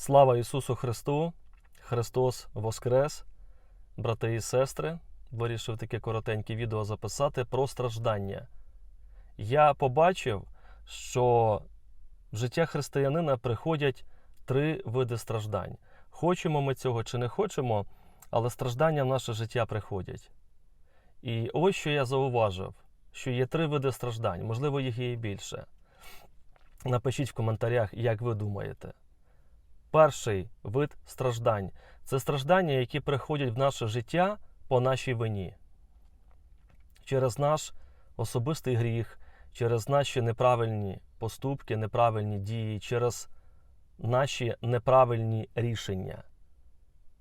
Слава Ісусу Христу! Христос Воскрес! Брати і сестри, вирішив таке коротеньке відео записати про страждання. Я побачив, що в життя християнина приходять три види страждань. Хочемо ми цього чи не хочемо, але страждання в наше життя приходять. І ось що я зауважив, що є три види страждань, можливо, їх є і більше. Напишіть в коментарях, як ви думаєте. Перший вид страждань це страждання, які приходять в наше життя по нашій вині. Через наш особистий гріх, через наші неправильні поступки, неправильні дії, через наші неправильні рішення.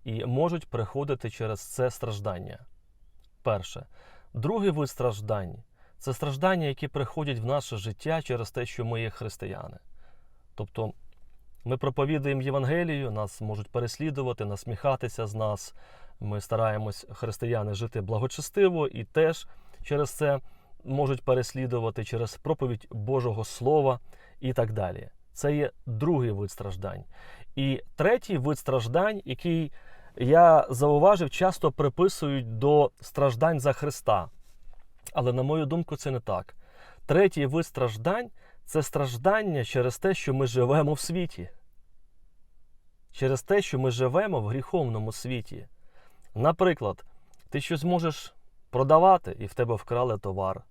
І можуть приходити через це страждання. Перше. Другий вид страждань це страждання, які приходять в наше життя через те, що ми є християни. Тобто ми проповідуємо Євангелію, нас можуть переслідувати, насміхатися з нас. Ми стараємось, християни, жити благочестиво і теж через це можуть переслідувати через проповідь Божого Слова і так далі. Це є другий вид страждань. І третій вид страждань, який я зауважив, часто приписують до страждань за Христа. Але, на мою думку, це не так. Третій вид страждань це страждання через те, що ми живемо в світі. Через те, що ми живемо в гріховному світі. Наприклад, ти щось можеш продавати і в тебе вкрали товар.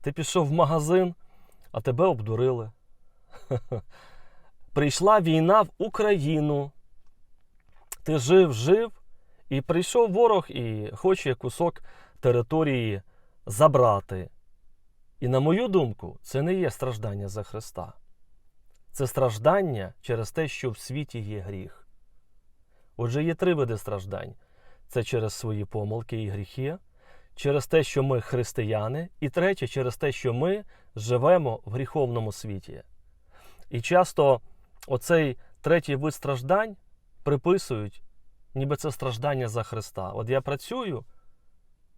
Ти пішов в магазин, а тебе обдурили. Прийшла війна в Україну. Ти жив, жив, і прийшов ворог і хоче кусок території забрати. І, на мою думку, це не є страждання за Христа. Це страждання через те, що в світі є гріх. Отже, є три види страждань: це через свої помилки і гріхи, через те, що ми християни, і третє, через те, що ми живемо в гріховному світі. І часто оцей третій вид страждань приписують, ніби це страждання за Христа. От я працюю,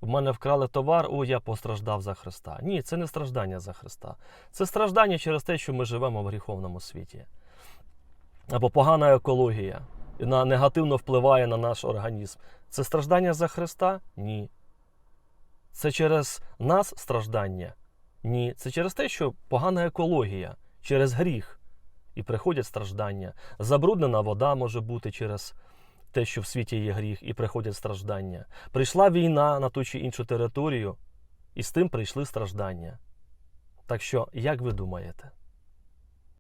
в мене вкрали товар, о, я постраждав за Христа. Ні, це не страждання за Христа. Це страждання через те, що ми живемо в гріховному світі. Або погана екологія. Вона негативно впливає на наш організм. Це страждання за Христа? Ні. Це через нас страждання? Ні. Це через те, що погана екологія, через гріх. І приходять страждання. Забруднена вода може бути через те, що в світі є гріх, і приходять страждання. Прийшла війна на ту чи іншу територію, і з тим прийшли страждання. Так що, як ви думаєте?